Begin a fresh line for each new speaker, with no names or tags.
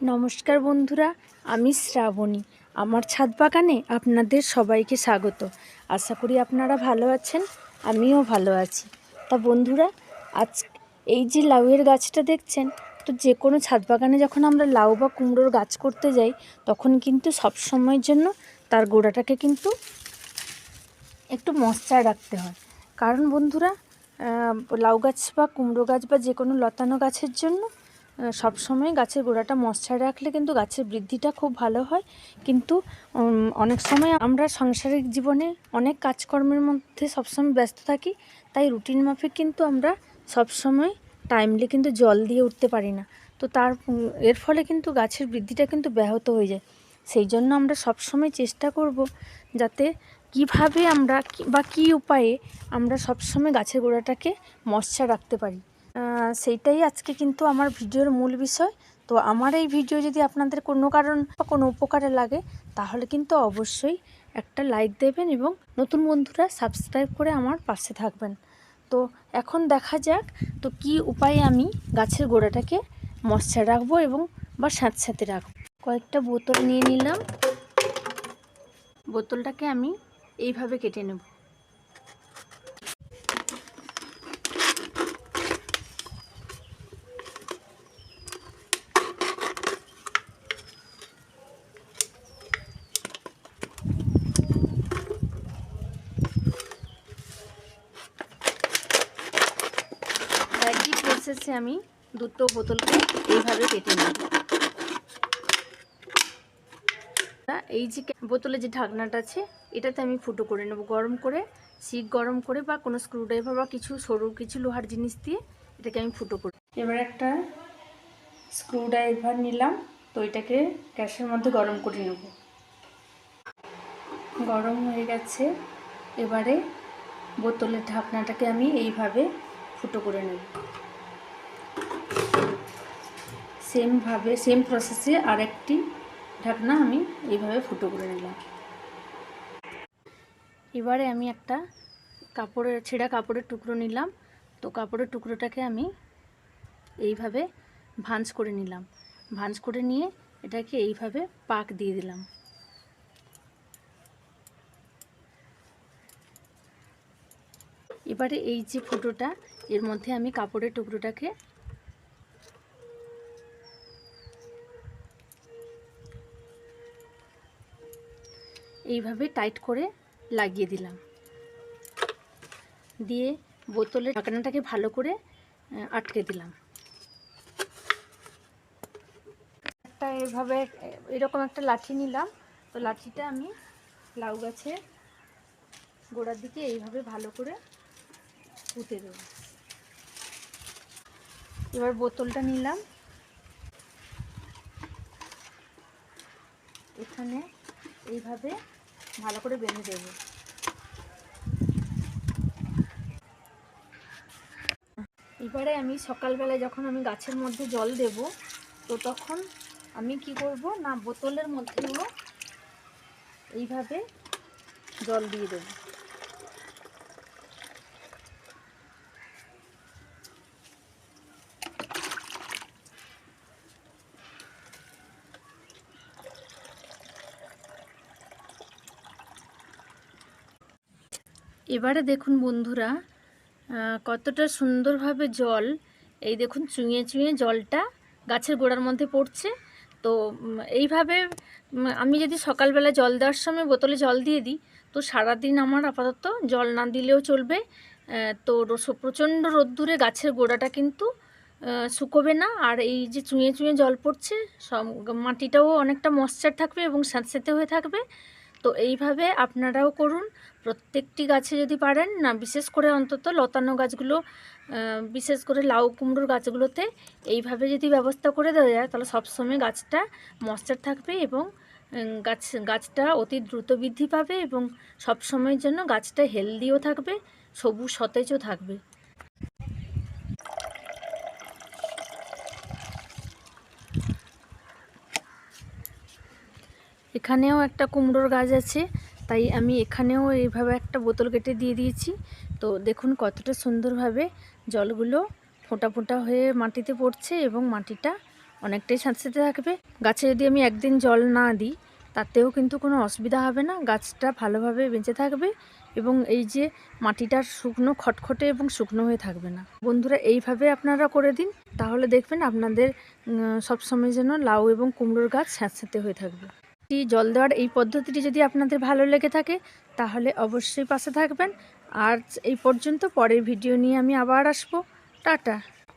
নমস্কার বন্ধুরা, আমি শ্রাবণী। আমার ছাদ বাগানে আপনাদের সবাইকে স্বাগত। আশা করি আপনারা ভালো আছেন, আমিও ভালো আছি। তা বন্ধুরা, আজ এই যে লাউয়ের গাছটা দেখছেন, তো যে কোনো ছাদ বাগানে যখন আমরা লাউ বা কুমড়োর গাছ করতে যাই, তখন কিন্তু সব সময়ের জন্য তার গোড়াটাকে কিন্তু একটু মশচার রাখতে হয়। কারণ বন্ধুরা লাউ গাছ বা কুমড়ো গাছ বা যে কোনো লতানো গাছের জন্য সব সময় গাছের গোড়াটা মশচার রাখলে কিন্তু গাছের বৃদ্ধিটা খুব ভালো হয়। কিন্তু অনেক সময় আমরা সাংসারিক জীবনে অনেক কাজকর্মের মধ্যে সবসময় ব্যস্ত থাকি, তাই রুটিন মাফিক কিন্তু আমরা সবসময় টাইমলি কিন্তু জল দিয়ে উঠতে পারি না। তো তার এর ফলে কিন্তু গাছের বৃদ্ধিটা কিন্তু ব্যাহত হয়ে যায়। সেই জন্য আমরা সবসময় চেষ্টা করব যাতে কীভাবে আমরা বা কী উপায়ে আমরা সবসময় গাছের গোড়াটাকে মশচা রাখতে পারি। সেইটাই আজকে কিন্তু আমার ভিডিওর মূল বিষয়। তো আমার এই ভিডিও যদি আপনাদের কোনো কারণ বা কোনো উপকারে লাগে, তাহলে কিন্তু অবশ্যই একটা লাইক দেবেন এবং নতুন বন্ধুরা সাবস্ক্রাইব করে আমার পাশে থাকবেন। তো এখন দেখা যাক, তো কি উপায়ে আমি গাছের গোড়াটাকে মশচা রাখব এবং বা স্যাঁতস্যাঁতে রাখব। কয়েকটা বোতল নিয়ে নিলাম। বোতলটাকে আমি এইভাবে কেটে নেব। প্রসেসে আমি দুটো বোতলকে এইভাবে কেটে তা এই যে বোতলে যে ঢাকনাটা আছে, এটাতে আমি ফুটো করে নেব গরম করে শিক গরম করে বা কোনো স্ক্রুড্রাইভার বা কিছু সরু কিছু লোহার জিনিস দিয়ে এটাকে আমি ফুটো করি এবার একটা স্ক্রুড্রাইভার নিলাম, তো এটাকে গ্যাসের মধ্যে গরম করে নেব। গরম হয়ে গেছে, এবারে বোতলের ঢাকনাটাকে আমি এইভাবে ফুটো করে নেব। সেমভাবে, সেম প্রসেসে আরেকটি ঢাকনা আমি এইভাবে ফুটো করে নিলাম। এবারে আমি একটা কাপড়ের, ছেঁড়া কাপড়ের টুকরো নিলাম। তো কাপড়ের টুকরোটাকে আমি এইভাবে ভাঁজ করে নিলাম। ভাঁজ করে নিয়ে এটাকে এইভাবে পাক দিয়ে দিলাম। এবারে এই যে ফুটোটা, এর মধ্যে আমি কাপড়ের টুকরোটাকে এইভাবে টাইট করে লাগিয়ে দিলাম। দিয়ে বোতলের ঢাকনাটাকে ভালো করে আটকে দিলাম। একটা এভাবে, এরকম একটা লাঠি নিলাম। তো লাঠিটা আমি লাউ গাছে গোড়ার দিকে এইভাবে ভালো করে পুঁতে দেব। এবার বোতলটা নিলাম। এখানে এইভাবে ভালো করে বেঁধে দেব। এবারে আমি সকালবেলায় যখন আমি গাছের মধ্যে জল দেব, তো তখন আমি কি করব, না, বোতলের মধ্যেও এইভাবে জল দিয়ে দেব। এবারে দেখুন বন্ধুরা কতটা সুন্দরভাবে জল, এই দেখুন চুঁয়ে চুঁয়ে জলটা গাছের গোড়ার মধ্যে পড়ছে। তো এইভাবে আমি যদি সকালবেলা জল দেওয়ার সময় বোতলে জল দিয়ে দিই, তো সারাদিন আমার আপাতত জল না দিলেও চলবে। তো প্রচণ্ড রোদ্দুরে গাছের গোড়াটা কিন্তু শুকোবে না। আর এই যে চুঁয়ে চুঁয়ে জল পড়ছে সব মাটিটাও অনেকটা মশ্চার থাকবে এবং স্যাঁতস্যাঁতে হয়ে থাকবে। তো এইভাবে আপনারাও করুন। প্রত্যেকটি গাছে যদি পারেন, না, বিশেষ করে অন্তত লতানো গাছগুলো বিশেষ করে লাউ কুমড়োর গাছগুলোতে এইভাবে যদি ব্যবস্থা করে দেওয়া যায়, তাহলে সবসময় গাছটা মশ্চার থাকবে এবং গাছ, গাছটা অতি দ্রুত বৃদ্ধি পাবে এবং সব সময়ের জন্য গাছটা হেলদিও থাকবে, সবুজ সতেজও থাকবে। এখানেও একটা কুমড়োর গাছ আছে, তাই আমি এখানেও এইভাবে একটা বোতল কেটে দিয়ে দিয়েছি। তো দেখুন কতটা সুন্দরভাবে জলগুলো ফোঁটা ফোঁটা হয়ে মাটিতে পড়ছে এবং মাটিটা অনেকটাই স্যাঁতস্যাঁতে থাকবে। গাছে যদি আমি একদিন জল না দিই, তাতেও কিন্তু কোনো অসুবিধা হবে না, গাছটা ভালোভাবে বেঁচে থাকবে এবং এই যে মাটিটা শুকনো, খটখটে এবং শুকনো হয়ে থাকবে না। বন্ধুরা, এইভাবে আপনারা করে দিন, তাহলে দেখবেন আপনাদের সব সময় যেন লাউ এবং কুমড়োর গাছ স্যাঁতস্যাঁতে হয়ে থাকবে। এই জল দেওয়ার এই পদ্ধতিটি যদি আপনাদের ভালো লেগে থাকে, তাহলে অবশ্যই পাশে থাকবেন। আর এই পর্যন্ত, পরের ভিডিও নিয়ে আমি আবার আসব। টাটা।